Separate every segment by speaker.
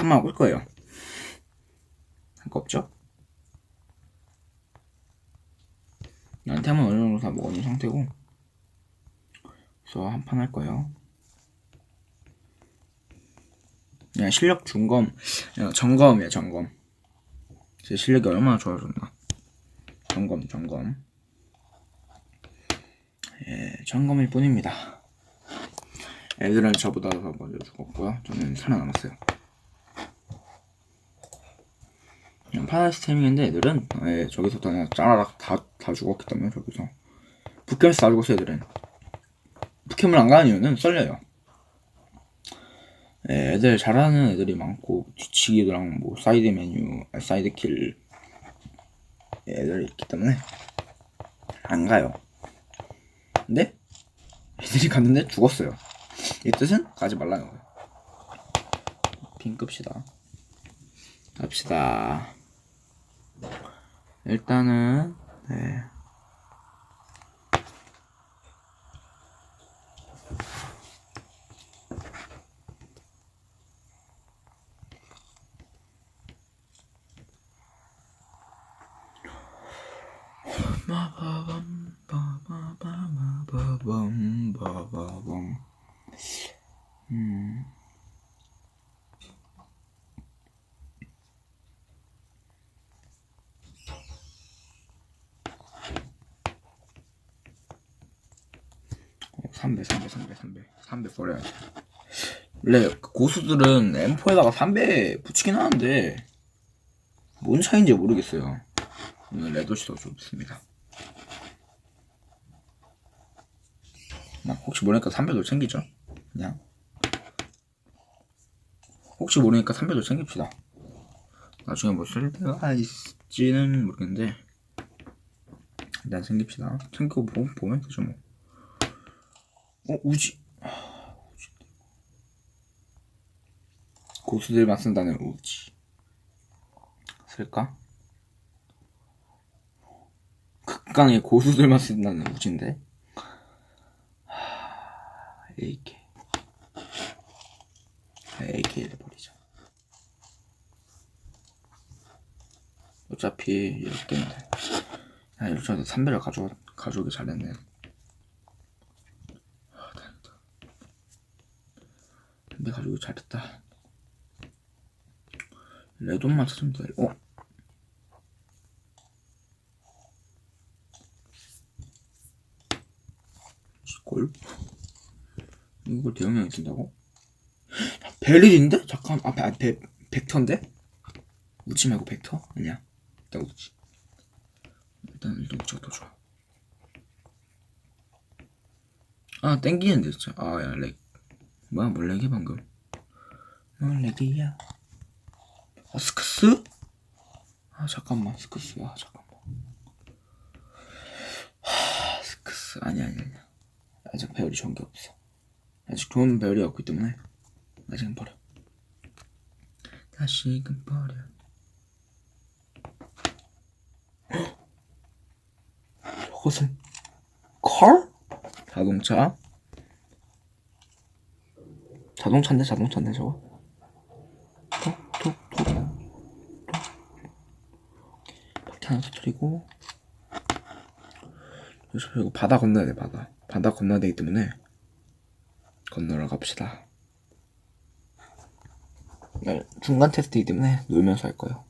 Speaker 1: 판만 올 거예요. 할거 없죠? 난 템은 어느 정도 다 먹어놓은 상태고 그래서 한 판 할 거예요. 그냥 실력 중검, 그냥 점검이에요 점검. 제 실력이 얼마나 좋아졌나. 점검 점검. 예, 점검일 뿐입니다. 애들은 저보다 더 먼저 죽었고요. 저는 살아남았어요. 그냥 파라스테밍인데 애들은 예, 저기서 그냥 짜라락 다, 다 죽었기 때문에 저기서. 북캠에서 다 죽었어요 애들은. 북캠을 안 가는 이유는 썰려요. 예, 애들 잘하는 애들이 많고 뒤치기랑 뭐 사이드 메뉴 아, 사이드 킬 예, 애들이 있기 때문에 안 가요. 근데 애들이 갔는데 죽었어요. 이 뜻은 가지 말라는 거예요. 핑 끕시다. 갑시다 일단은 네. 3배, 3배, 3배, 3배. 3배 버려야지. 원래 그 고수들은 M4에다가 3배 붙이긴 하는데, 뭔 차이인지 모르겠어요. 오늘 레더시도 좋습니다. 막 혹시 모르니까 3배도 챙기죠. 그냥. 혹시 모르니까 3배도 챙깁시다. 나중에 뭐 쓸데가 있지는 모르겠는데, 일단 챙깁시다. 챙기고 보면 되죠, 뭐. 어, 우지. 아. 고수들만 쓴다는 우지. 쓸까? 극강의 고수들만 쓴다는 우지인데. 하... AK. AK를 버리자. 어차피 이렇게 야, 이렇게 해서 3배를 가져, 가져오기 잘했네. 근데 가지고 잘했다. 레돈만 찾으면 돼. 어? 골? 이걸 대형량이 쓴다고? 베릴인데? 잠깐, 아, 배, 배, 벡터인데? 우치 말고 벡터? 아니야. 일단 우치. 일단, 일단 우치가 더 좋아. 아, 땡기는데, 진짜. 아, 야, 렉. 뭐야 몰래기 방금? 몰래기야 아 스크스? 아 잠깐만 스크스. 아 잠깐만. 하 스크스. 아니 아니 아니 아직 배열이 좋은 게 없어. 아직 좋은 배열이 없기 때문에 아직은 버려. 다시금 버려. 저것은 컬? 자동차? 자동차인데? 자동차인데 저거? 톡톡톡. 바퀴 하나 터뜨리고. 그리고 바다 건너야 돼 바다. 바다 건너야 되기 때문에 건너러 갑시다. 네, 중간 테스트이기 때문에 놀면서 할 거예요.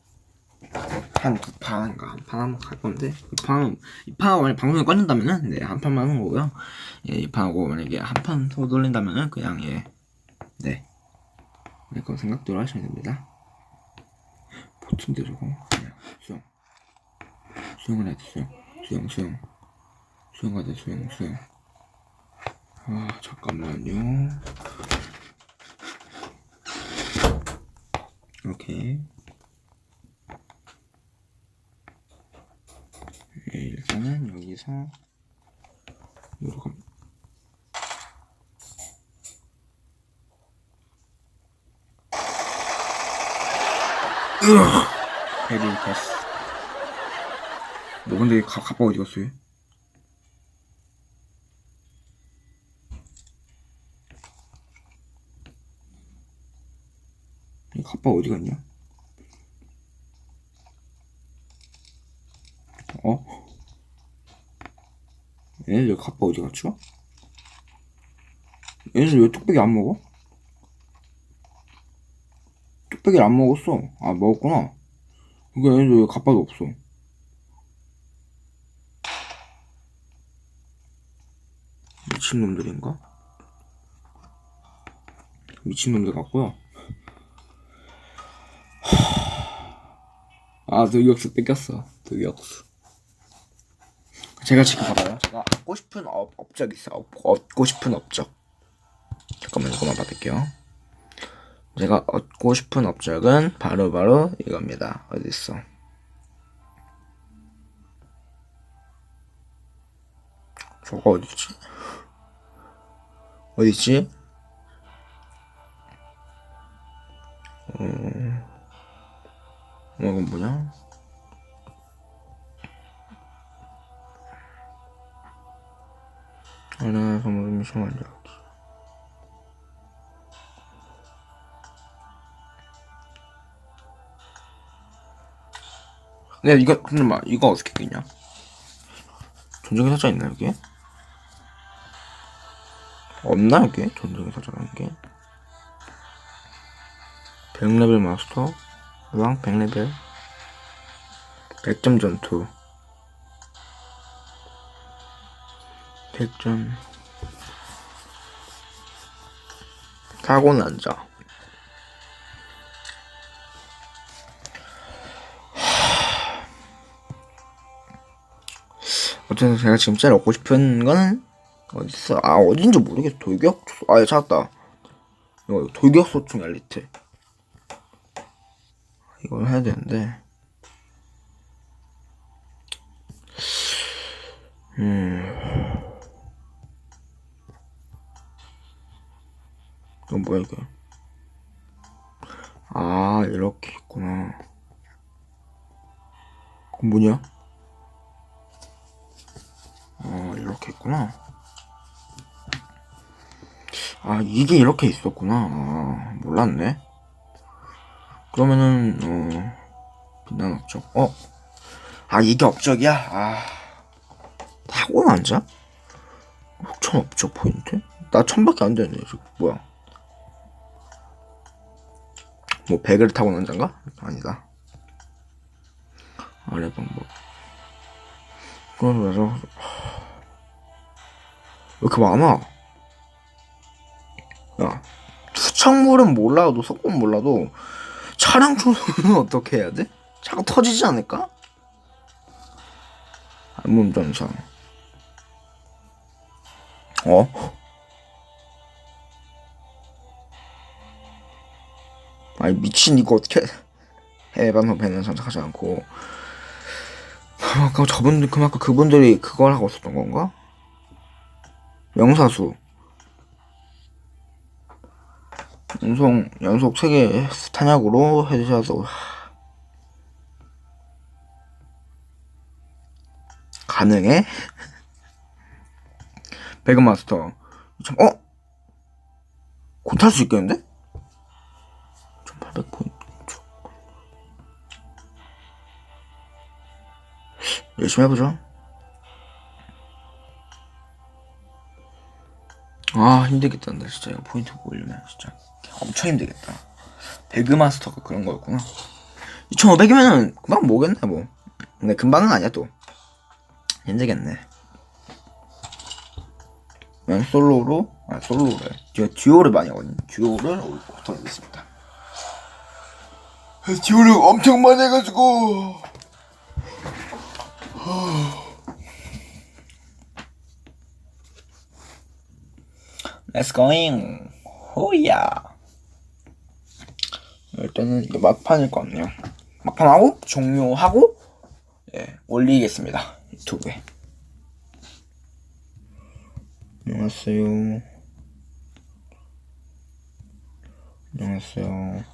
Speaker 1: 한두 판인가 한 판 갈 건데. 이 판은 이 판하고 만약 방송에 꺼낸다면은 네 한 판만 하는 거고요. 예, 이 판하고 만약에 한 판 더 돌린다면은 그냥 예 네. 네, 그런 생각대로 하시면 됩니다. 보통대 저거. 그냥 수영. 수영을 해야 돼, 수영. 수영, 수영. 수영하야 돼, 수영, 수영. 아, 잠깐만요. 오케이. 네, 일단은 여기서 요렇게 베리 됐어. 너 근데 가, 가빠 어디 갔어? 얘? 이 카빠 어디 갔냐? 어? 얘네들 카빠 어디 갔죠? 얘네들 왜 뚝배기 안 먹어? 뚝배기를 안 먹었어. 아, 먹었구나. 그게 얘네들 왜 카빠도 없어? 미친놈들인가? 미친놈들 같고요. 아, 득역수 뺏겼어. 득역수. 제가 지금 봐봐요. 제가 얻고 싶은 업, 업적 있어. 얻, 얻고 싶은 업적. 잠깐만 이거만 받을게요. 제가 얻고 싶은 업적은 바로 바로 이겁니다. 어딨어? 저거 어딨지? 어딨지? 어, 이건 뭐냐? 하나 선물 미션 완료. 근데 이거 막 이거 어떻게 깼냐? 전쟁의 사자 있나 여기? 없나 여기? 전쟁의 사자라는 게? 100레벨 마스터 왕 100레벨 100점 전투 100점 사고 난자 어쨌든 제가 지금 제일 얻고 싶은 거는 어딨어? 아 어딘지 모르겠어. 돌격? 아 찾았다. 이거 돌격 소총 엘리트. 이걸 해야 되는데. 음. 이건 뭐야 이게 아 이렇게 있구나. 그건 뭐냐 이렇게 있구나 아 이게 이렇게 있었구나 아, 몰랐네 그러면은 어 빛나는 업적 어? 아 이게 업적이야? 아 타고 앉아? 혹천 업적 포인트? 나 천밖에 안 되네 지금 뭐야 뭐 배그를 타고 난자인가? 아니다 아래 방법 왜 이렇게 많아? 야 투척물은 몰라도 석고는 몰라도 차량 충전은 어떻게 해야 돼? 차가 터지지 않을까? 안몸 전선. 어? 아니 미친 이거 어떻게 해외반도 배는 선택하지 않고 아까 저분들 그만큼 그분들이 그걸 하고 있었던 건가? 명사수 연속 연속 세개 탄약으로 헤드샷으로 가능해? 배그마스터 참, 어? 곧탈수 있겠는데? 1800포인트 열심히 해보죠 아 힘들겠다 근데 진짜. 이거 포인트 올리면 진짜. 엄청 힘들겠다. 배그마스터가 그런 거였구나. 2500이면은 금방 모겠네 뭐. 근데 금방은 아니야 또. 힘들겠네. 그냥 솔로로 아 솔로래. 제가 듀오를 많이 하거든요 듀오를 올리겠습니다. 듀오를 엄청 많이 해가지고 Let's going. 호야. 일단은 이게 막판일 것 같네요. 막판하고 종료하고 예, 올리겠습니다. 유튜브에. 안녕하세요. 안녕하세요.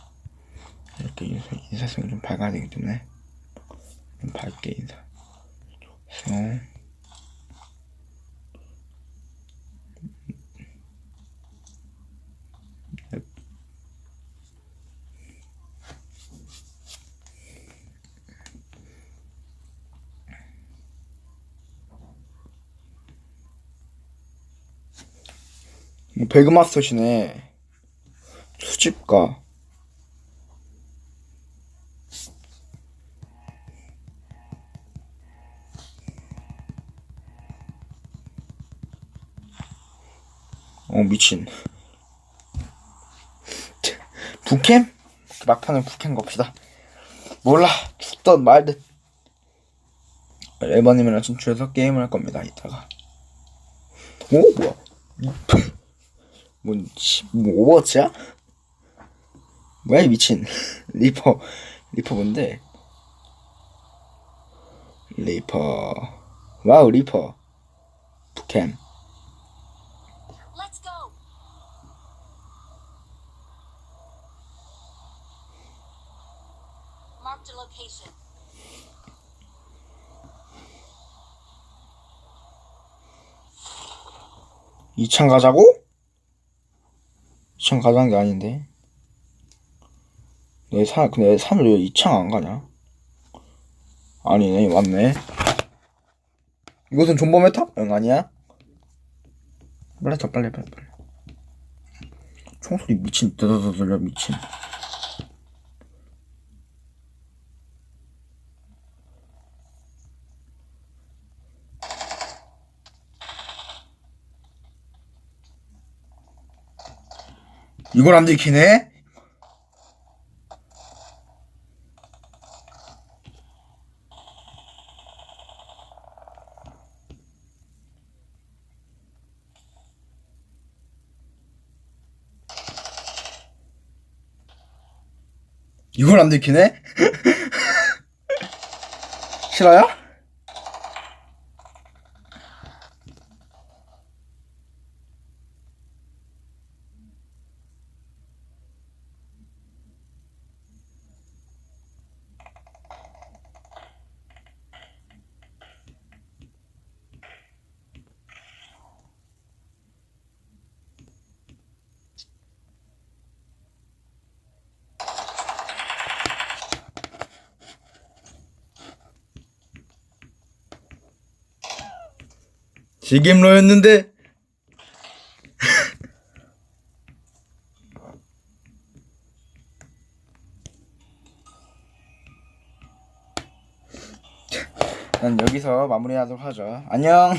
Speaker 1: 이렇게 인사, 인사성이 좀 밝아야 되기 때문에 좀 밝게 인사. 안녕하세요. 배그마스터시네. 수집가. 어 미친. 북캠? 막판에 북캠 갑시다. 몰라 죽던 말든. 에버님이랑 진출해서 게임을 할 겁니다. 이따가. 오 뭐야? 뭔, 씨, 뭐, 오버워치야? 뭐야, 이 미친. 리퍼, 리퍼 뭔데? 리퍼. 와우, 리퍼. 북캠. 이층 가자고? 2층 가자는 게 아닌데. 내 산, 근데 산을 왜 2층 안 가냐? 아니네, 맞네. 이것은 존버 메타? 응, 아니야? 빨리 쳐, 빨리, 빨리, 빨리. 총소리 미친, 드드드드 미친. 이걸 안 들키네? 이걸 안 들키네? 싫어요? 지겜러였는데 난 여기서 마무리하도록 하죠. 안녕.